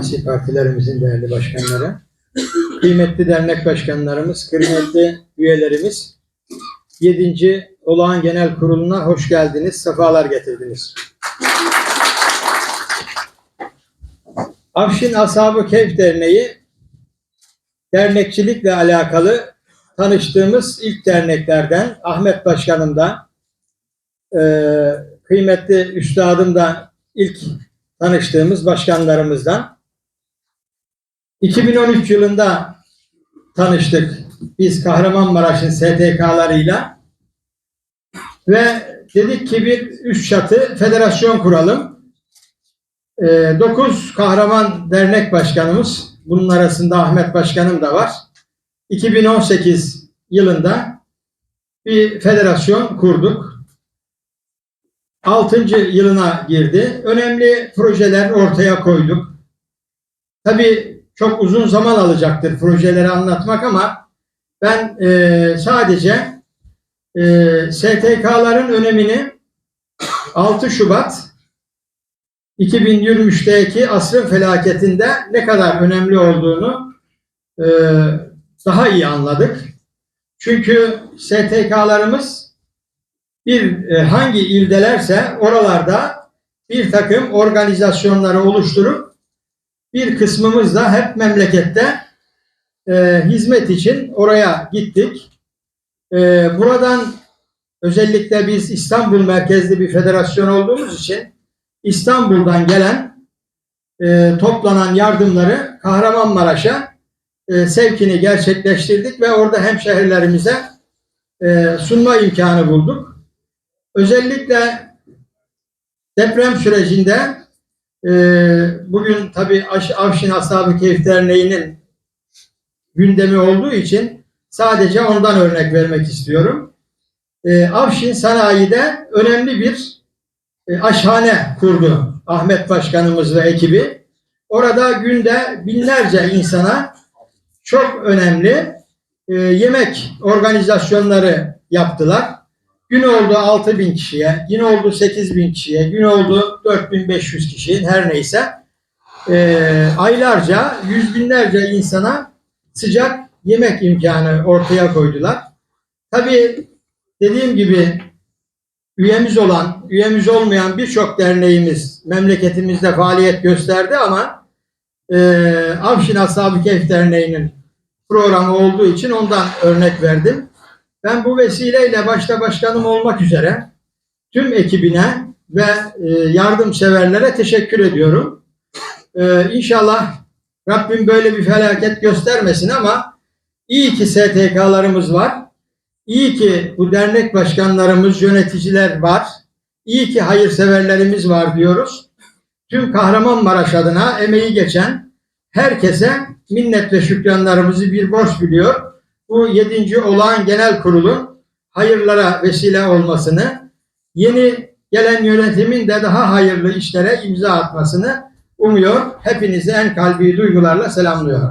siyasi partilerimizin değerli başkanları, kıymetli dernek başkanlarımız, kıymetli üyelerimiz, 7. Olağan Genel Kurulu'na hoş geldiniz, sefalar getirdiniz. Afşin Ashab-ı Keyf Derneği, dernekçilikle alakalı tanıştığımız ilk derneklerden Ahmet Başkanım da, eee, kıymetli üstadım da ilk tanıştığımız başkanlarımızdan. 2013 yılında tanıştık biz Kahramanmaraş'ın STK'larıyla ve dedik ki bir üst çatı federasyon kuralım. 9 Kahraman Dernek Başkanımız, bunun arasında Ahmet Başkanım da var. 2018 yılında bir federasyon kurduk. 6. yılına girdi. Önemli projeler ortaya koyduk. Tabii çok uzun zaman alacaktır projeleri anlatmak ama ben e, sadece e, STK'ların önemini 6 Şubat 2023'teki asrın felaketinde ne kadar önemli olduğunu e, daha iyi anladık. Çünkü STK'larımız bir e, hangi ildelerse oralarda bir takım organizasyonları oluşturup bir kısmımız da hep memlekette e, hizmet için oraya gittik. E, buradan özellikle biz İstanbul merkezli bir federasyon olduğumuz için İstanbul'dan gelen e, toplanan yardımları Kahramanmaraş'a e, sevkini gerçekleştirdik ve orada hemşehrilerimize e, sunma imkanı bulduk. Özellikle deprem sürecinde e, bugün tabii Aş- Avşin Ashab-ı Keyif Derneği'nin gündemi olduğu için sadece ondan örnek vermek istiyorum. E, Avşin Sanayi'de önemli bir e, aşhane kurdu Ahmet Başkanımız ve ekibi. Orada günde binlerce insana çok önemli e, yemek organizasyonları yaptılar. Gün oldu 6 bin kişiye, gün oldu 8 bin kişiye, gün oldu 4500 kişi her neyse. Ee, aylarca yüz binlerce insana sıcak yemek imkanı ortaya koydular. Tabii dediğim gibi üyemiz olan, üyemiz olmayan birçok derneğimiz memleketimizde faaliyet gösterdi ama e, Avşin Ashab-ı Keyf Derneği'nin programı olduğu için ondan örnek verdim. Ben bu vesileyle başta başkanım olmak üzere tüm ekibine ve e, yardımseverlere teşekkür ediyorum. E, inşallah Rabbim böyle bir felaket göstermesin ama iyi ki STK'larımız var. İyi ki bu dernek başkanlarımız, yöneticiler var. İyi ki hayırseverlerimiz var diyoruz. Tüm Kahramanmaraş adına emeği geçen herkese minnet ve şükranlarımızı bir borç biliyor bu 7. olağan genel kurulun hayırlara vesile olmasını, yeni gelen yönetimin de daha hayırlı işlere imza atmasını umuyor. Hepinizi en kalbi duygularla selamlıyorum.